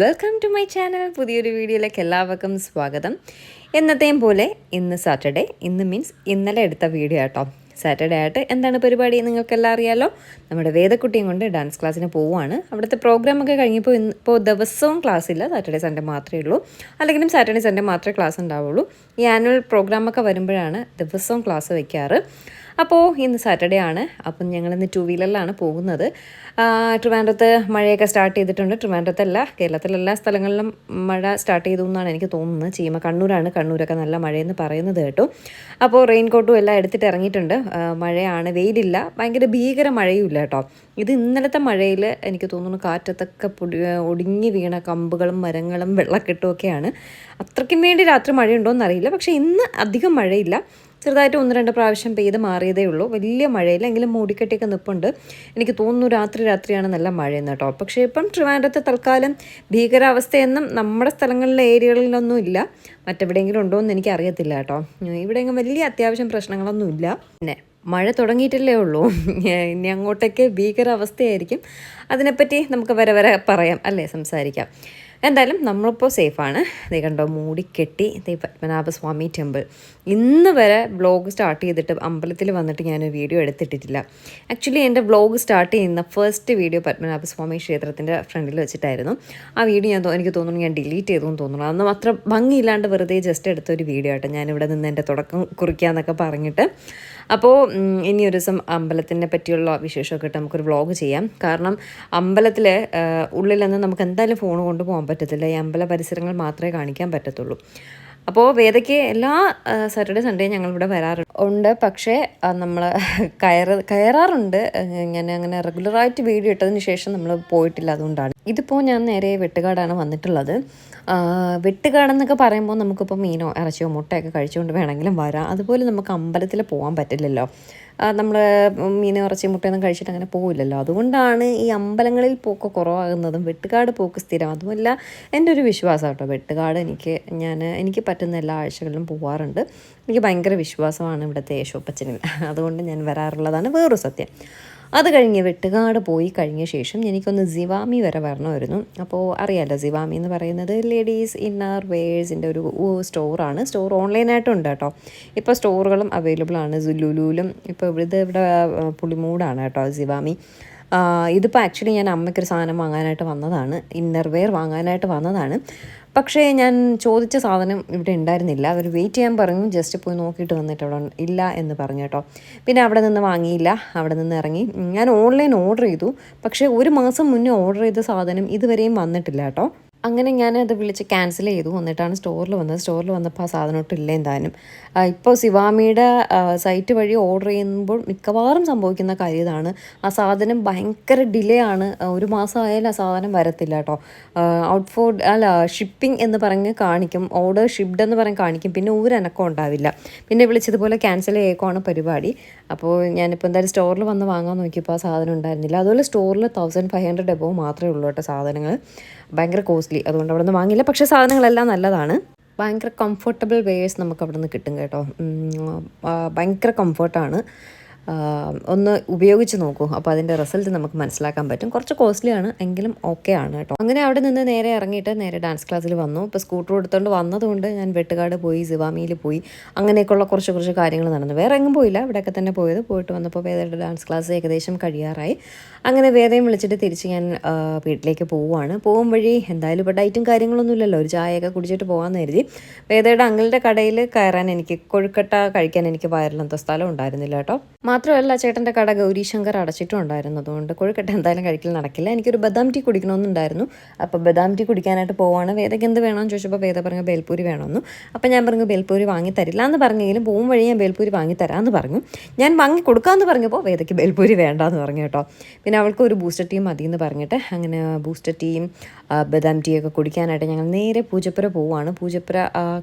Welcome to my channel പുതിയൊരു വീഡിയോയിലേക്ക് എല്ലാവർക്കും സ്വാഗതം. എന്നത്തെയും പോലെ ഇന്ന് സാറ്റർഡേ ഇന്ന് മീൻസ് ഇന്നലെ എടുത്ത വീഡിയോ ആട്ടോ. സാറ്റർഡേ ആയിട്ട് എന്താണ് പരിപാടി നിങ്ങൾക്കെല്ലാം അറിയാലോ? നമ്മുടെ വേദക്കുട്ടിയും കൊണ്ട് ഡാൻസ് ക്ലാസ്സിന് പോവുകയാണ്. അവിടുത്തെ പ്രോഗ്രാമൊക്കെ കഴിഞ്ഞപ്പോൾ ഇന്ന് ഇപ്പോൾ ദിവസവും ക്ലാസ് ഇല്ല. സാറ്റർഡേ സൺഡേ മാത്രമേ ഉള്ളൂ. അല്ലെങ്കിലും സാറ്റർഡേ സൺഡേ മാത്രമേ ക്ലാസ് ഉണ്ടാവുള്ളൂ. ഈ ആനുവൽ പ്രോഗ്രാമൊക്കെ വരുമ്പോഴാണ് ദിവസവും ക്ലാസ് വയ്ക്കാറ് അപ്പോൾ ഇന്ന് സാറ്റർഡേ ആണ്. അപ്പം ഞങ്ങളിന്ന് ടു വീലറിലാണ് പോകുന്നത്. ട്രിവാൻഡ്രത്ത് മഴയൊക്കെ സ്റ്റാർട്ട് ചെയ്തിട്ടുണ്ട്. ട്രിവാൻഡ്രത്തല്ല കേരളത്തിലെ എല്ലാ സ്ഥലങ്ങളിലും മഴ സ്റ്റാർട്ട് ചെയ്തു എന്നാണ് എനിക്ക് തോന്നുന്നത്. ചീമ കണ്ണൂരാണ്. കണ്ണൂരൊക്കെ നല്ല മഴയെന്ന് പറയുന്നത് കേട്ടു. അപ്പോൾ റെയിൻകോട്ടും എല്ലാം എടുത്തിട്ട് ഇറങ്ങിയിട്ടുണ്ട്. മഴയാണ്. വെയിലില്ല. ഭയങ്കര ഭീകര മഴയും ഇല്ല കേട്ടോ. ഇത് ഇന്നലത്തെ മഴയിൽ എനിക്ക് തോന്നുന്നു കാറ്റത്തൊക്കെ പൊടി ഒടിഞ്ഞു വീണ കമ്പുകളും മരങ്ങളും വെള്ളക്കെട്ടും ഒക്കെയാണ്. അത്രയ്ക്കും വേണ്ടി രാത്രി മഴയുണ്ടോയെന്നറിയില്ല പക്ഷേ ഇന്ന് അധികം മഴയില്ല. ചെറുതായിട്ട് ഒന്ന് രണ്ട് പ്രാവശ്യം പെയ്ത് മാറിയതേ ഉള്ളൂ. വലിയ മഴയില്ല. എങ്കിലും മൂടിക്കെട്ടിയൊക്കെ നിൽപ്പുണ്ട് എനിക്ക് തോന്നുന്നു രാത്രി രാത്രിയാണ് നല്ല മഴയെന്ന് കേട്ടോ. പക്ഷേ ഇപ്പം ട്രിവാൻഡ്രത്ത് തൽക്കാലം ഭീകരാവസ്ഥയൊന്നും നമ്മുടെ സ്ഥലങ്ങളിലെ ഏരിയകളിലൊന്നും ഇല്ല. മറ്റെവിടെയെങ്കിലും ഉണ്ടോ എന്ന് എനിക്ക് അറിയത്തില്ല കേട്ടോ. ഇവിടെയെങ്കിലും വലിയ അത്യാവശ്യം പ്രശ്നങ്ങളൊന്നും ഇല്ല. പിന്നെ മഴ തുടങ്ങിയിട്ടല്ലേ ഉള്ളൂ. ഇനി അങ്ങോട്ടേക്ക് ഭീകരാവസ്ഥയായിരിക്കും. അതിനെപ്പറ്റി നമുക്ക് വരെ വരെ പറയാം. അല്ലേ? സംസാരിക്കാം. എന്തായാലും നമ്മളിപ്പോൾ സേഫാണ്. ദേ കണ്ടോ മൂടിക്കെട്ടി ദേ പത്മനാഭസ്വാമി ടെമ്പിൾ. ഇന്ന് വരെ വ്ളോഗ് സ്റ്റാർട്ട് ചെയ്തിട്ട് അമ്പലത്തിൽ വന്നിട്ട് ഞാനൊരു വീഡിയോ എടുത്തിട്ടിട്ടില്ല. ആക്ച്വലി എന്റെ വ്ളോഗ് സ്റ്റാർട്ട് ചെയ്യുന്ന ഫസ്റ്റ് വീഡിയോ പത്മനാഭസ്വാമി ക്ഷേത്രത്തിന്റെ ഫ്രണ്ടിൽ വെച്ചിട്ടായിരുന്നു. ആ വീഡിയോ ഞാൻ എനിക്ക് തോന്നുന്നു ഞാൻ ഡിലീറ്റ് ചെയ്തു തോന്നുന്നു. അന്ന് അത്ര ഭംഗിയില്ലാണ്ട് വെറുതെ ജസ്റ്റ് എടുത്തൊരു വീഡിയോ ആട്ടോ ഞാനിവിടെ നിന്ന് എന്റെ തുടക്കം കുറിക്കുക എന്നൊക്കെ പറഞ്ഞിട്ട്. അപ്പോൾ ഇനി ഒരു ദിവസം അമ്പലത്തിനെ പറ്റിയുള്ള വിശേഷമൊക്കെ ഇട്ട് നമുക്കൊരു വ്ളോഗ് ചെയ്യാം. കാരണം അമ്പലത്തിൽ ഉള്ളിലൊന്നും നമുക്ക് എന്തായാലും ഫോൺ കൊണ്ടുപോകാൻ പറ്റത്തില്ല. ഈ അമ്പല പരിസരങ്ങൾ മാത്രമേ കാണിക്കാൻ പറ്റത്തുള്ളൂ. അപ്പോൾ വേദയ്ക്ക് എല്ലാ സാറ്റർഡേ സൺഡേയും ഞങ്ങൾ ഇവിടെ വരാറുണ്ട്. ഉണ്ട് പക്ഷേ നമ്മൾ കയറ കയറാറുണ്ട്. ഞാൻ അങ്ങനെ റെഗുലറായിട്ട് വീഡിയോ ഇട്ടതിന് ശേഷം നമ്മൾ പോയിട്ടില്ല അതുകൊണ്ടാണ്. ഇതിപ്പോൾ ഞാൻ നേരെ വെട്ടുകാടാണ് വന്നിട്ടുള്ളത്. വെട്ടുകാടെന്നൊക്കെ പറയുമ്പോൾ നമുക്കിപ്പോൾ മീനോ ഇറച്ചിയോ മുട്ടയൊക്കെ കഴിച്ചുകൊണ്ട് വേണമെങ്കിലും വരാം. അതുപോലെ നമുക്ക് അമ്പലത്തിൽ പോകാൻ പറ്റില്ലല്ലോ. നമ്മൾ മീൻ ഇറച്ചി മുട്ടയൊന്നും കഴിച്ചിട്ട് അങ്ങനെ പോവില്ലല്ലോ. അതുകൊണ്ടാണ് ഈ അമ്പലങ്ങളിൽ പോക്ക് കുറവാകുന്നതും വെട്ടുകാട് പോക്ക് സ്ഥിരം. അതുമല്ല എന്റെ ഒരു വിശ്വാസം കേട്ടോ. വെട്ടുകാട് എനിക്ക് ഞാൻ എനിക്ക് പറ്റുന്ന എല്ലാ ആഴ്ചകളിലും പോവാറുണ്ട്. എനിക്ക് ഭയങ്കര വിശ്വാസമാണ് ഇവിടുത്തെ യേശോപ്പച്ചനിൽ അതുകൊണ്ട് ഞാൻ വരാറുള്ളതാണ് വേറൊരു സത്യം. അത് കഴിഞ്ഞ് വെട്ടുകാട് പോയി കഴിഞ്ഞ ശേഷം എനിക്കൊന്ന് സിവാമി വരെ വരണമായിരുന്നു. അപ്പോൾ അറിയാലോ സിവാമി എന്ന് പറയുന്നത് ലേഡീസ് ഇന്നർ വെയേഴ്സിന്റെ ഒരു സ്റ്റോറാണ്. സ്റ്റോർ ഓൺലൈനായിട്ടും ഉണ്ട് കേട്ടോ. ഇപ്പോൾ സ്റ്റോറുകളും അവൈലബിൾ ആണ്. സുലുലുലും ഇപ്പോൾ ഇവിടെ ഇവിടെ പുളിമൂടാണ് കേട്ടോ സിവാമി ഇതിപ്പോൾ ആക്ച്വലി ഞാൻ അമ്മയ്ക്കൊരു സാധനം വാങ്ങാനായിട്ട് വന്നതാണ്. ഇന്നർ വെയർ വാങ്ങാനായിട്ട് വന്നതാണ്. പക്ഷേ ഞാൻ ചോദിച്ച സാധനം ഇവിടെ ഉണ്ടായിരുന്നില്ല. അവർ വെയിറ്റ് ചെയ്യാൻ പറഞ്ഞു. ജസ്റ്റ് പോയി നോക്കിയിട്ട് വന്നിട്ട് അവിടെ ഇല്ല എന്ന് പറഞ്ഞു കേട്ടോ. പിന്നെ അവിടെ നിന്ന് വാങ്ങിയില്ല. അവിടെ നിന്ന് ഇറങ്ങി. ഞാൻ ഓൺലൈൻ ഓർഡർ ചെയ്തു. പക്ഷേ ഒരു മാസം മുന്നേ ഓർഡർ ചെയ്ത സാധനം ഇതുവരെയും വന്നിട്ടില്ല കേട്ടോ. അങ്ങനെ ഞാൻ അത് വിളിച്ച് ക്യാൻസൽ ചെയ്തു. എന്നിട്ടാണ് സ്റ്റോറിൽ വന്നത്. സ്റ്റോറിൽ വന്നപ്പോൾ ആ സാധനം ഒട്ടും ഇല്ല എന്തായാലും. ഇപ്പോൾ സിവാമിയുടെ സൈറ്റ് വഴി ഓർഡർ ചെയ്യുമ്പോൾ മിക്കവാറും സംഭവിക്കുന്ന കാര്യം ഇതാണ്. ആ സാധനം ഭയങ്കര ഡിലേ ആണ്. ഒരു മാസം ആയാലും ആ സാധനം വരത്തില്ല കേട്ടോ. ഔട്ട് ഫോർ അല്ല ഷിപ്പിംഗ് എന്ന് പറഞ്ഞ് കാണിക്കും. ഓർഡർ ഷിപ്ഡ് എന്ന് പറഞ്ഞ് കാണിക്കും. പിന്നെ ഒരു അനക്കം ഉണ്ടാവില്ല. പിന്നെ വിളിച്ചതുപോലെ ക്യാൻസൽ ചെയ്യേക്കുവാണ് പരിപാടി. അപ്പോൾ ഞാനിപ്പോൾ എന്തായാലും സ്റ്റോറിൽ വന്ന് വാങ്ങാൻ നോക്കിയപ്പോൾ ആ സാധനം ഉണ്ടായിരുന്നില്ല. അതുപോലെ സ്റ്റോറിൽ തൗസൻഡ് ഫൈവ് ഹൺഡ്രഡ് എബോ മാത്രമേ ഉള്ളൂ കേട്ടോ സാധനങ്ങൾ ഭയങ്കര കോസ്റ്റ്ലി അതുകൊണ്ട് അവിടെ നിന്ന് വാങ്ങിയില്ല. പക്ഷേ സാധനങ്ങളെല്ലാം നല്ലതാണ്. ഭയങ്കര കംഫർട്ടബിൾ വെയേഴ്സ് നമുക്ക് അവിടെ നിന്ന് കിട്ടും. കേട്ടോ ഭയങ്കര കംഫർട്ടാണ് ഒന്ന് ഉപയോഗിച്ച് നോക്കൂ. അപ്പോൾ അതിന്റെ റിസൾട്ട് നമുക്ക് മനസ്സിലാക്കാൻ പറ്റും. കുറച്ച് കോസ്റ്റ്ലിയാണ് എങ്കിലും ഓക്കെ ആണ് കേട്ടോ. അങ്ങനെ അവിടെ നിന്ന് നേരെ ഇറങ്ങിയിട്ട് നേരെ ഡാൻസ് ക്ലാസ്സിൽ വന്നു. ഇപ്പോൾ സ്കൂട്ടർ എടുത്തുകൊണ്ട് വന്നതുകൊണ്ട് ഞാൻ വെട്ടുകാട് പോയി സിവാമിയിൽ പോയി. അങ്ങനെയൊക്കെയുള്ള കുറച്ച് കുറച്ച് കാര്യങ്ങൾ നടന്നു. വേറെ എങ്ങും പോയില്ല. ഇവിടെയൊക്കെ തന്നെ പോയത്. പോയിട്ട് വന്നപ്പോൾ വേദയുടെ ഡാൻസ് ക്ലാസ് ഏകദേശം കഴിയാറായി. അങ്ങനെ വേദയും വിളിച്ചിട്ട് തിരിച്ച് ഞാൻ വീട്ടിലേക്ക് പോവുകയാണ് പോകും വഴി എന്തായാലും ഇപ്പോൾ ഡയറ്റും കാര്യങ്ങളൊന്നുമില്ലല്ലോ ഒരു ചായയൊക്കെ കുടിച്ചിട്ട് പോകാമെന്ന് കരുതി. വേദയുടെ അങ്കിളുടെ കടയിൽ കയറാൻ എനിക്ക് കൊഴുക്കട്ട കഴിക്കാൻ എനിക്ക് വയറിലെന്തോ സ്ഥലം ഉണ്ടായിരുന്നില്ല കേട്ടോ. മാത്രമല്ല ചേട്ടന്റെ കട ഗൗരീശങ്കർ അടച്ചിട്ടും ഉണ്ടായിരുന്നു. അതുകൊണ്ട് കൊഴുക്കട്ട എന്തായാലും കഴിക്കൽ നടക്കില്ല. എനിക്കൊരു ബദാം ടീ കുടിക്കണമെന്നുണ്ടായിരുന്നു. അപ്പോൾ ബദാം ടീ കുടിക്കാനായിട്ട് പോവാണ്. വേദയ്ക്ക് എന്ത് വേണമെന്ന് ചോദിച്ചപ്പോൾ വേദ പറഞ്ഞു ബേൽപൂരി വേണമെന്നു. അപ്പോൾ ഞാൻ പറഞ്ഞു ബേൽപൂരി വാങ്ങി തരില്ല എന്ന് പറഞ്ഞെങ്കിലും പോകും വഴി ഞാൻ ബേൽപൂരി വാങ്ങി തരാമെന്ന് പറഞ്ഞു. ഞാൻ വാങ്ങി കൊടുക്കാമെന്ന് പറഞ്ഞപ്പോൾ വേദയ്ക്ക് ബേൽപൂരി വേണ്ടാന്ന് പറഞ്ഞു കേട്ടോ. പിന്നെ അവൾക്ക് ഒരു ബൂസ്റ്റർ ടീ മതി എന്ന് പറഞ്ഞിട്ട് അങ്ങനെ ബൂസ്റ്റർ ടീയും ബദാം ടീയൊക്കെ കുടിക്കാനായിട്ട് ഞങ്ങൾ നേരെ പൂജപ്പുര പോവുകയാണ്. പൂജപ്പുര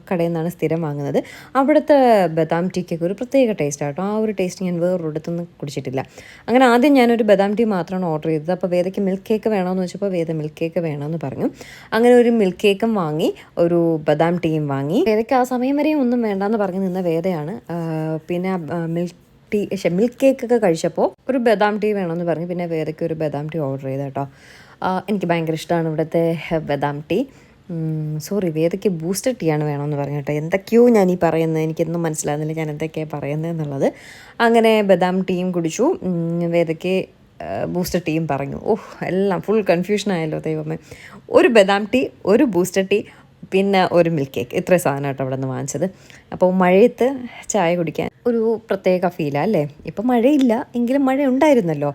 കടയിൽ നിന്നാണ് സ്ഥിരം വാങ്ങുന്നത്. അവിടുത്തെ ബദാം ടീക്കൊക്കെ ഒരു പ്രത്യേക ടേസ്റ്റ് ആ ഒരു ടേസ്റ്റ് ഞാൻ വേറൊരിടത്തുനിന്ന് കുടിച്ചിട്ടില്ല. അങ്ങനെ ആദ്യം ഞാനൊരു ബദാം ടീ മാത്രമാണ് ഓർഡർ ചെയ്തത്. അപ്പോൾ വേദയ്ക്ക് മിൽക്ക് കേക്ക് വേണമെന്ന് വെച്ചപ്പോൾ വേദ മിൽക്ക് കേക്ക് വേണമെന്ന് പറഞ്ഞു. അങ്ങനെ ഒരു മിൽക്ക് കേക്കും വാങ്ങി ഒരു ബദാം ടീയും വാങ്ങി. വേദയ്ക്ക് ആ സമയം വരെയും ഒന്നും വേണ്ടെന്ന് പറഞ്ഞ് നിന്ന വേദയാണ്. പിന്നെ മിൽക്ക് ടീ മിൽക്ക് കേക്ക് ഒക്കെ കഴിച്ചപ്പോൾ ഒരു ബദാം ടീ വേണമെന്ന് പറഞ്ഞു പിന്നെ വേദയ്ക്ക് ഒരു ബദാം ടീ ഓർഡർ ചെയ്ത കേട്ടോ. ആ, എനിക്ക് ഭയങ്കര ഇഷ്ടമാണ് ഇവിടുത്തെ ബദാം ടീ. സോറി വേദയ്ക്ക് ബൂസ്റ്റർ ടീ ആണ് വേണമെന്ന് പറഞ്ഞു കേട്ടോ. എന്തൊക്കെയോ ഞാൻ ഈ പറയുന്നത്. എനിക്കൊന്നും മനസ്സിലാകുന്നില്ല ഞാൻ എന്തൊക്കെയാണ് പറയുന്നത് എന്നുള്ളത്. അങ്ങനെ ബദാം ടീയും കുടിച്ചു. വേദയ്ക്ക് ബൂസ്റ്റർ ടീയും പറഞ്ഞു. ഓഹ് എല്ലാം ഫുൾ കൺഫ്യൂഷൻ ആയല്ലോ ദൈവമേ. ഒരു ബദാം ടീ ഒരു ബൂസ്റ്റർ ടീ പിന്നെ ഒരു മിൽക്ക് കേക്ക് ഇത്ര സാധനമായിട്ട് അവിടെ നിന്ന് വാങ്ങിച്ചത്. അപ്പോൾ മഴയത്ത് ചായ കുടിക്കാൻ ഒരു പ്രത്യേക ഫീലാണ് അല്ലേ? ഇപ്പം മഴയില്ല എങ്കിലും മഴ ഉണ്ടായിരുന്നല്ലോ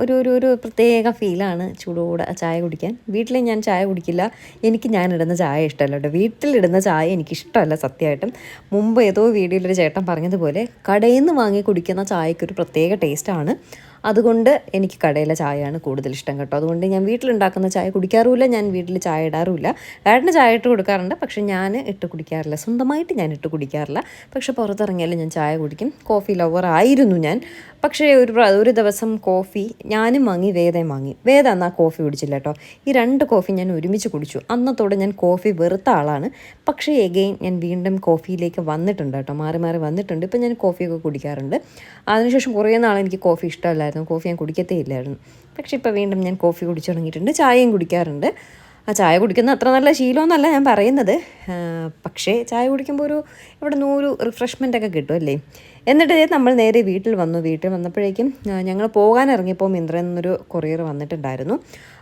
ഒരു ഒരു ഒരു പ്രത്യേക ഫീലാണ് ചൂടോടെ ചായ കുടിക്കാൻ. വീട്ടിൽ ഞാൻ ചായ കുടിക്കില്ല. എനിക്ക് ഞാൻ ഇടുന്ന ചായ ഇഷ്ടമല്ല കേട്ടോ. വീട്ടിലിടുന്ന ചായ എനിക്കിഷ്ടമല്ല സത്യമായിട്ടും. മുമ്പ് ഏതോ വീഡിയോയിലൊരു ചേട്ടൻ പറഞ്ഞതുപോലെ കടയിൽ നിന്ന് വാങ്ങി കുടിക്കുന്ന ചായക്കൊരു പ്രത്യേക ടേസ്റ്റാണ് അതുകൊണ്ട് എനിക്ക് കടയിലെ ചായയാണ് കൂടുതൽ ഇഷ്ടം കേട്ടോ. അതുകൊണ്ട് ഞാൻ വീട്ടിലുണ്ടാക്കുന്ന ചായ കുടിക്കാറുമില്ല ഞാൻ വീട്ടിൽ ചായ ഇടാറുമില്ല. ഏട്ടന് ചായ ഇട്ട് കൊടുക്കാറുണ്ട് പക്ഷെ ഞാൻ ഇട്ട് കുടിക്കാറില്ല. സ്വന്തമായിട്ട് ഞാൻ ഇട്ട് കുടിക്കാറില്ല. പക്ഷെ പുറത്തിറങ്ങിയാലും ഞാൻ ചായ കുടിക്കും. കോഫി ലവർ ആയിരുന്നു ഞാൻ. പക്ഷേ ഒരു ഒരു ദിവസം കോഫി ഞാനും വാങ്ങി വേദയും വാങ്ങി. വേദ എന്നാൽ കോഫി കുടിച്ചില്ല കേട്ടോ. ഈ രണ്ട് കോഫി ഞാൻ ഒരുമിച്ച് കുടിച്ചു. അന്നത്തോടെ ഞാൻ കോഫി വെറുത്ത ആളാണ്. പക്ഷേ എഗെയിൻ ഞാൻ വീണ്ടും കോഫിയിലേക്ക് വന്നിട്ടുണ്ട് കേട്ടോ. മാറി മാറി വന്നിട്ടുണ്ട്. ഇപ്പം ഞാൻ കോഫിയൊക്കെ കുടിക്കാറുണ്ട്. അതിനുശേഷം കുറേ നാൾ എനിക്ക് കോഫി ഇഷ്ടമല്ലായിരുന്നു. കോഫി ഞാൻ കുടിക്കത്തേ ഇല്ലായിരുന്നു. പക്ഷേ ഇപ്പോൾ വീണ്ടും ഞാൻ കോഫി കുടിച്ചു തുടങ്ങിയിട്ടുണ്ട്. ചായയും കുടിക്കാറുണ്ട്. ആ ചായ കുടിക്കുന്ന അത്ര നല്ല ശീലമെന്നല്ല ഞാൻ പറയുന്നത്. പക്ഷേ ചായ കുടിക്കുമ്പോൾ ഒരു ഇവിടെ ഒരു റിഫ്രഷ്മെന്റ് ഒക്കെ കിട്ടും അല്ലേ? എന്നിട്ട് നമ്മൾ നേരെ വീട്ടിൽ വന്നു. വീട്ടിൽ വന്നപ്പോഴേക്കും ഞങ്ങൾ പോകാൻ ഇറങ്ങിയപ്പോൾ മിന്ത്രയിൽ നിന്നൊരു കൊറിയർ വന്നിട്ടുണ്ടായിരുന്നു.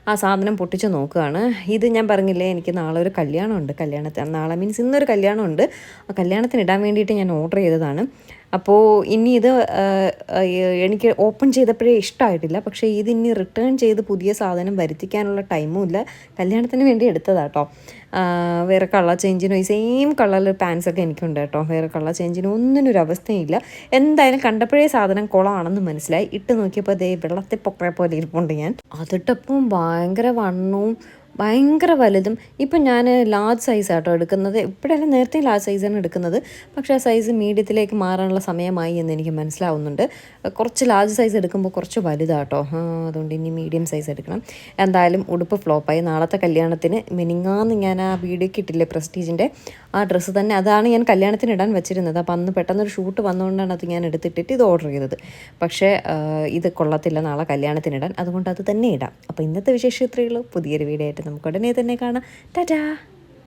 ആ സാധനം പൊട്ടിച്ച് നോക്കുകയാണ്. ഇത് ഞാൻ പറഞ്ഞില്ലേ എനിക്ക് നാളെ ഒരു കല്യാണമുണ്ട്. കല്യാണത്തിന് നാളെ മീൻസ് ഇന്നൊരു കല്യാണമുണ്ട്. ആ കല്യാണത്തിന് ഇടാൻ വേണ്ടിയിട്ട് ഞാൻ ഓർഡർ ചെയ്തതാണ്. അപ്പോൾ ഇനി ഇത് എനിക്ക് ഓപ്പൺ ചെയ്തപ്പോഴേ ഇഷ്ടമായിട്ടില്ല പക്ഷേ ഇത് ഇനി റിട്ടേൺ ചെയ്ത് പുതിയ സാധനം വരുത്തിക്കാനുള്ള ടൈമും ഇല്ല. കല്യാണത്തിന് വേണ്ടി എടുത്തതാട്ടോ വേറെ കളർ ചേഞ്ചിനോ ഈ സെയിം കളറിൽ പാൻസ് ഒക്കെ എനിക്കുണ്ട് കേട്ടോ വേറെ കളർ ചേഞ്ചിനോ ഒന്നിനും ഒരു അവസ്ഥയില്ല എന്തായാലും കണ്ടപ്പോഴേ സാധനം കുളമാണെന്ന് മനസ്സിലായി. ഇട്ട് നോക്കിയപ്പോൾ അതേ വെള്ളത്തിൽ പൊക്കറെ പോലെ ഇരിപ്പുണ്ട് ഞാൻ. അതിട്ടപ്പം ഭയങ്കര വണ്ണവും ഭയങ്കര വലുതും. ഇപ്പം ഞാൻ ലാർജ് സൈസ് ആട്ടോ എടുക്കുന്നത്. ഇപ്പോഴല്ല നേരത്തെ ലാർജ് സൈസാണ് എടുക്കുന്നത്. പക്ഷേ ആ സൈസ് മീഡിയത്തിലേക്ക് മാറാനുള്ള സമയമായി എന്ന് എനിക്ക് മനസ്സിലാവുന്നുണ്ട്. കുറച്ച് ലാർജ് സൈസ് എടുക്കുമ്പോൾ കുറച്ച് വലുതാട്ടോ. അതുകൊണ്ട് ഇനി മീഡിയം സൈസ് എടുക്കണം. എന്തായാലും ഉടുപ്പ് ഫ്ലോപ്പായി നാളത്തെ കല്യാണത്തിന് മിനിങ്ങാന്ന് ഞാൻ ആ വീഡിയോ ഇട്ടില്ലേ പ്രസ്റ്റീജിന്റെ ആ ഡ്രസ്സ് തന്നെ. അതാണ് ഞാൻ കല്യാണത്തിന് ഇടാൻ വെച്ചിരുന്നത്. അപ്പോൾ അന്ന് പെട്ടെന്നൊരു ഷൂട്ട് വന്നുകൊണ്ടാണ് അത് ഞാൻ എടുത്തിട്ടിട്ട് ഇത് ഓർഡർ ചെയ്തത്. പക്ഷേ ഇത് കൊള്ളത്തില്ല. നാളെ കല്യാണത്തിന് ഇടാൻ. അതുകൊണ്ട് അത് തന്നെ ഇടാം. അപ്പോൾ ഇന്നത്തെ വിശേഷം ഇത്രയേ ഉള്ളൂ. പുതിയൊരു വീഡിയോ ആയിട്ട് നമുക്ക് ഉടനെ തന്നെ കാണാം. ടാറ്റാ!